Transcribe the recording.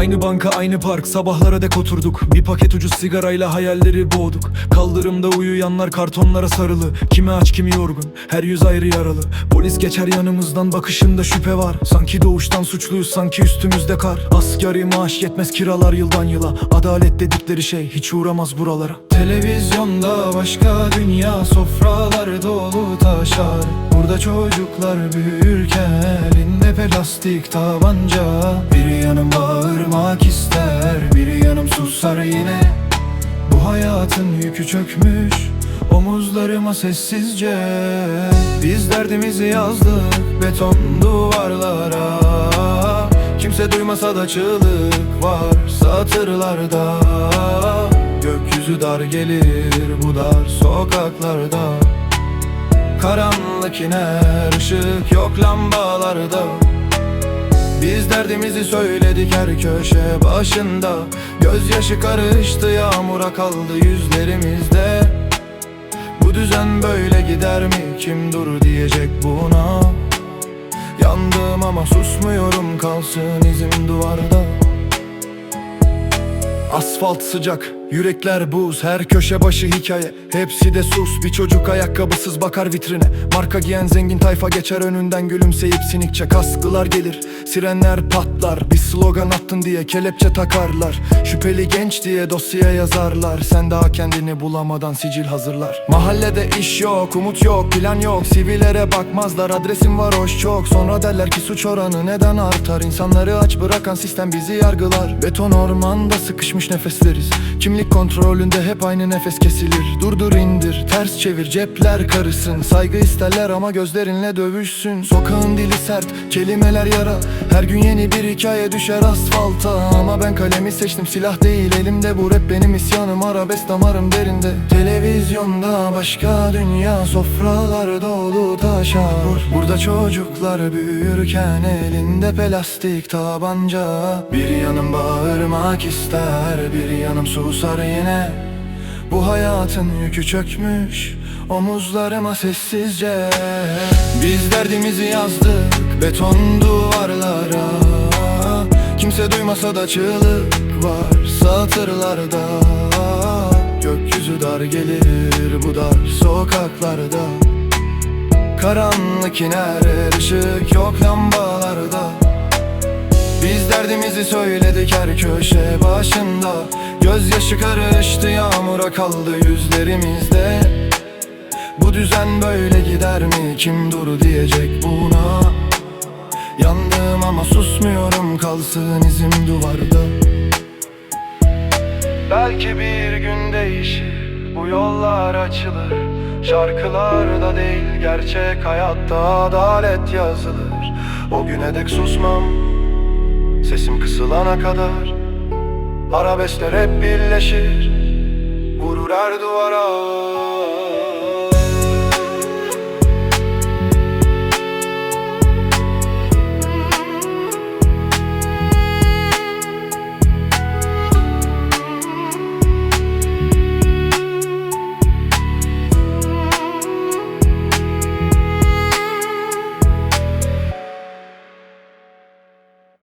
Aynı banka aynı park. Sabahlara dek oturduk. Bir paket ucuz sigarayla hayalleri boğduk. Kaldırımda uyuyanlar kartonlara sarılı. Kimi aç kimi yorgun. Her yüz ayrı yaralı. Polis geçer yanımızdan bakışında şüphe var. Sanki doğuştan suçluyuz sanki üstümüzde kar. Asgari maaş yetmez kiralar yıldan yıla. Adalet dedikleri şey hiç uğramaz buralara. Televizyonda başka dünya sofralar dolu taşar. Burada çocuklar büyürken elinde plastik tabanca. Biri yanım bağırmak ister Biri yanım susar yine. Bu hayatın yükü çökmüş Omuzlarıma sessizce. Biz derdimizi yazdık beton duvarlara. Kimse duymasa da çığlık var satırlarda Gökyüzü dar gelir bu dar sokaklarda. Karanlık iner ışık yok lambalarda derdimizi söyledik her köşe başında. Gözyaşı karıştı yağmura kaldı yüzlerimizde. Bu düzen böyle gider mi? Kim dur diyecek buna? Yandım ama susmuyorum kalsın izim duvarda. Asfalt sıcak, yürekler buz Her köşe başı hikaye, hepsi de sus Bir çocuk ayakkabısız bakar vitrine. Marka giyen zengin tayfa geçer önünden Gülümseyip sinikçe kaskılar gelir. Sirenler patlar, bir slogan attın diye Kelepçe takarlar, şüpheli genç diye Dosya yazarlar, sen daha kendini bulamadan Sicil hazırlar. Mahallede iş yok, umut yok, plan yok. Sivillere bakmazlar, adresim var hoş çok. Sonra derler ki suç oranı neden artar? İnsanları aç bırakan sistem bizi yargılar. Beton ormanda sıkışmış nefesleriz. Kimlik kontrolünde hep aynı nefes kesilir. Durdur indir, ters çevir, cepler karısın Saygı isterler ama gözlerinle dövüşsün. Sokağın dili sert, kelimeler yara. Her gün yeni bir hikaye düşer asfalta. Ama ben kalemi seçtim silah değil. Elimde Bu rap benim isyanım. Arabesk damarım derinde. Televizyonda başka dünya sofralar dolu taşar. Burada çocuklar büyürken elinde plastik tabanca. Bir yanım bağırmak ister bir yanım susar yine Bu hayatın yükü çökmüş omuzlarıma sessizce. Biz derdimizi yazdık beton duvarlara. Kimse duymasa da çığlık var satırlarda Gökyüzü dar gelir bu dar sokaklarda. Karanlık iner ışık yok lambalarda derdimizi söyledik her köşe başında. Gözyaşı karıştı yağmura kaldı yüzlerimizde. Bu düzen böyle gider mi? Kim dur diyecek buna? Yandım ama susmuyorum kalsın izim duvarda. Belki bir gün değişir bu yollar açılır. Şarkılarda değil gerçek hayatta adalet yazılır. O güne dek susmam kısılana kadar Arabeskler hep birleşir. Vurur her duvara